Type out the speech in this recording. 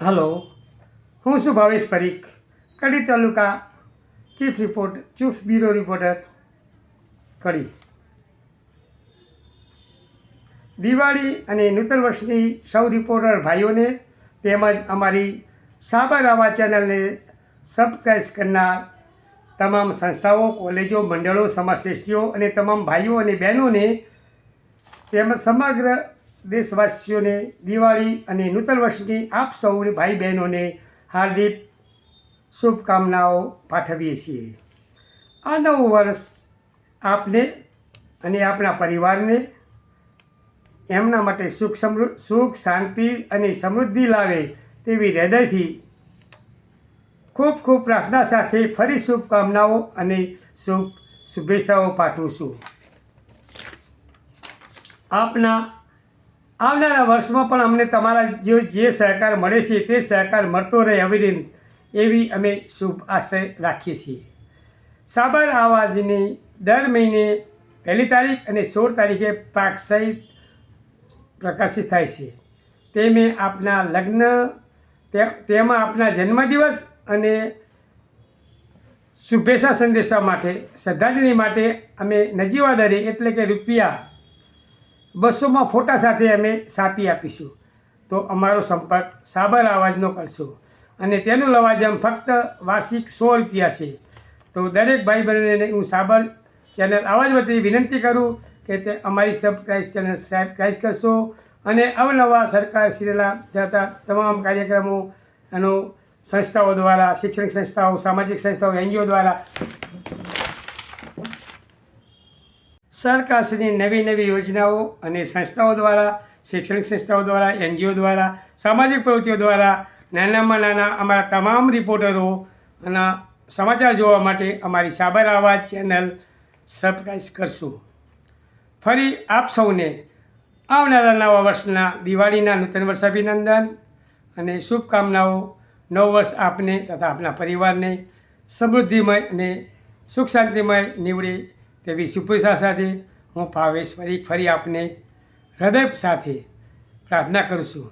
Hello, હું છું Bhavesh Parikh, Kadi taluka chief report chief bureau reporter, Kadi. Diwali અને નૂતન વર્ષની સૌ રિપોર્ટર ભાઈઓને તેમજ અમારી સાબર આવા ચેનલને સબસ્ક્રાઈબ કરનાર તમામ સંસ્થાઓ, કોલેજો, મંડળો, સમાજશ્રેષ્ઠીઓ અને તમામ ભાઈઓ અને બહેનોને તેમજ સમગ્ર દેશવાસીઓને દિવાળી અને નૂતન વર્ષની આપ સૌને ભાઈ બહેનોને હાર્દિક શુભકામનાઓ પાઠવીએ છીએ. આ નવું વર્ષ આપને અને આપણા પરિવારને એમના માટે સુખ સમૃદ્ધ સુખ, શાંતિ અને સમૃદ્ધિ લાવે તેવી હૃદયથી ખૂબ ખૂબ પ્રાર્થના સાથે ફરી શુભકામનાઓ અને શુભ શુભેચ્છાઓ પાઠવું છું. આપના આવનારા વર્ષમાં પણ અમને તમારા જે જે સહકાર મળે છે તે સહકાર મળતો રહે અવિરત એવી અમે શુભ આશય રાખીએ છીએ. સાબર આવાજની દર મહિને પહેલી તારીખ અને સોળ તારીખે પાક સહિત પ્રકાશિત થાય છે. તે મેં આપના લગ્ન તેમાં આપના જન્મદિવસ અને શુભેચ્છા સંદેશા માટે, શ્રદ્ધાંજલિ માટે અમે નજીવા દરે એટલે કે રૂપિયા બસોમાં ફોટા સાથે અમે છાપી આપીશું. તો અમારો સંપર્ક સાબર અવાજનો કરશો. અને તેનું લવાજમ ફક્ત વાર્ષિક સો રૂપિયા છે. તો દરેક ભાઈ બહેનને હું સાબર ચેનલ અવાજ વતી વિનંતી કરું કે તે અમારી સબસ્ક્રાઈબ ચેનલ સબસ્ક્રાઈબ કરશો અને અવનવા સરકાર સિરેલા જતા તમામ કાર્યક્રમો એનો સંસ્થાઓ દ્વારા શૈક્ષણિક સંસ્થાઓ, સામાજિક સંસ્થાઓ, એનજીઓ દ્વારા સરકારશ્રીની નવી નવી યોજનાઓ અને સંસ્થાઓ દ્વારા, શૈક્ષણિક સંસ્થાઓ દ્વારા, એનજીઓ દ્વારા, સામાજિક પ્રવૃત્તિઓ દ્વારા નાનામાં નાના અમારા તમામ રિપોર્ટરો અને સમાચાર જોવા માટે અમારી સાબર આવાજ ચેનલ સબસ્ક્રાઈબ કરશું. ફરી આપ સૌને આવનારા નવા વર્ષના દિવાળીના નૂતન વર્ષ અભિનંદન અને શુભકામનાઓ. નવ વર્ષ આપને તથા આપના પરિવારને સમૃદ્ધિમય અને સુખ શાંતિમય નીવડે. તેવી શુભેચ્છા સાથે હું ભાવેશ ફરી ફરી આપને હૃદય સાથે પ્રાર્થના કરું છું.